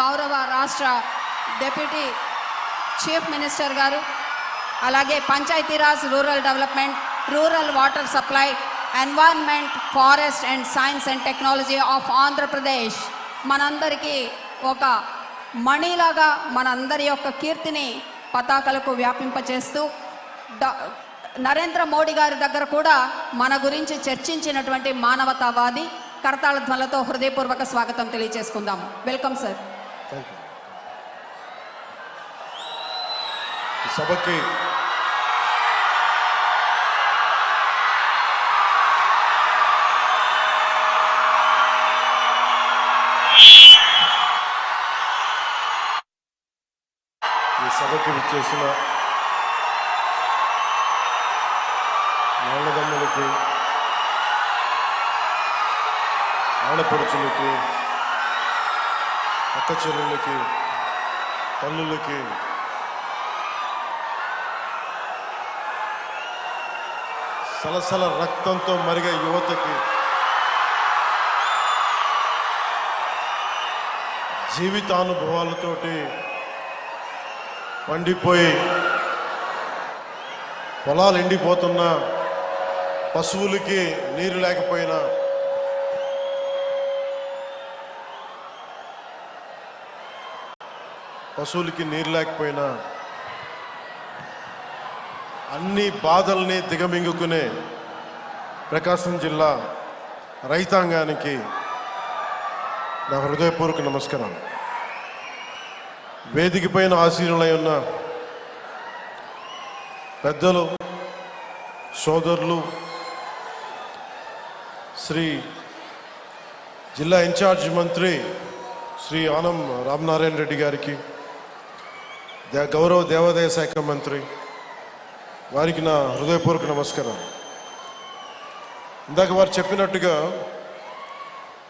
కౌరవ రాష్ట్ర deputy chief minister గారు అలాగే Panchayati Raj rural development rural water supply environment forest and science and technology of Andhra Pradesh మనందరికీ ఒక మణిలాగా మనందరి యొక్క కీర్తిని పతాకలకు వ్యాపింపచేస్తూ నరేంద్ర మోడీ గారి దగ్గర కూడా మన గురించి చర్చించినటువంటి మానవతావాది కరతాళ ధ్వలతో హృదయపూర్వక స్వాగతం తెలియజేసుకుందాం వెల్కమ్ సార్. థ్యాంక్ యూ ఈ సభకి ఈ సభకి విచ్చేసిన నాన్నదమ్ములకి ఆడపడుచులకి అక్క చెల్లెళ్ళకి తల్లులకి. సలసల రక్తంతో మరిగే యువతకి. జీవితానుభవాలతోటి పండిపోయి పొలాలు ఎండిపోతున్న పశువులకి నీరు లేకపోయినా పశువులకి నీరు లేకపోయినా అన్ని బాధల్ని దిగమింగుకునే ప్రకాశం జిల్లా రైతాంగానికి నా హృదయపూర్వక నమస్కారం. వేదిక పైన ఆశీనులై ఉన్న పెద్దలు సోదరులు శ్రీ జిల్లా ఇన్ఛార్జ్ మంత్రి శ్రీ ఆనం రామనారాయణ రెడ్డి గారికి గౌరవ దేవాదాయ శాఖ మంత్రి వారికి నా హృదయపూర్వక నమస్కారం ఇందాక వారు చెప్పినట్టుగా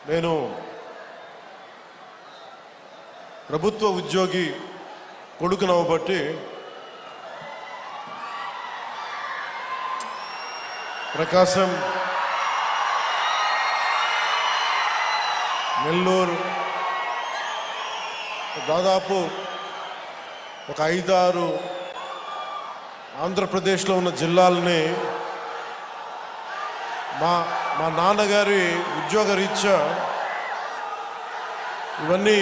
నేను ప్రభుత్వ ఉద్యోగి కొడుకునవ్వబట్టి ప్రకాశం నెల్లూరు దాదాపు ఒక ఐదారు ఆంధ్రప్రదేశ్లో ఉన్న జిల్లాలని మా మా నాన్నగారి ఉద్యోగ రీత్యా ఇవన్నీ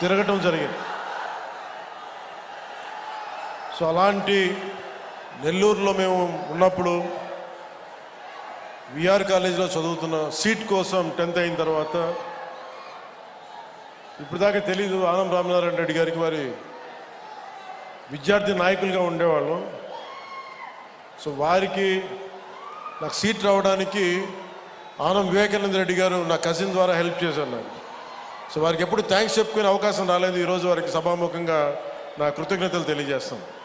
తిరగటం జరిగింది. సో అలాంటి నెల్లూరులో మేము ఉన్నప్పుడు విఆర్ కాలేజీలో చదువుతున్న సీట్ కోసం టెన్త్ అయిన తర్వాత ఇప్పుడు దాకా తెలీదు ఆనం రామనారాయణ రెడ్డి గారికి వారి విద్యార్థి నాయకులుగా ఉండేవాళ్ళం. సో వారికి నాకు సీట్ రావడానికి ఆనం వివేకానంద రెడ్డి గారు నా కజిన్ ద్వారా హెల్ప్ చేశారు నాకు. సో వారికి ఎప్పుడు థ్యాంక్స్ చెప్పుకునే అవకాశం రాలేదు. ఈరోజు వారికి సభాముఖంగా నా కృతజ్ఞతలు తెలియజేస్తాను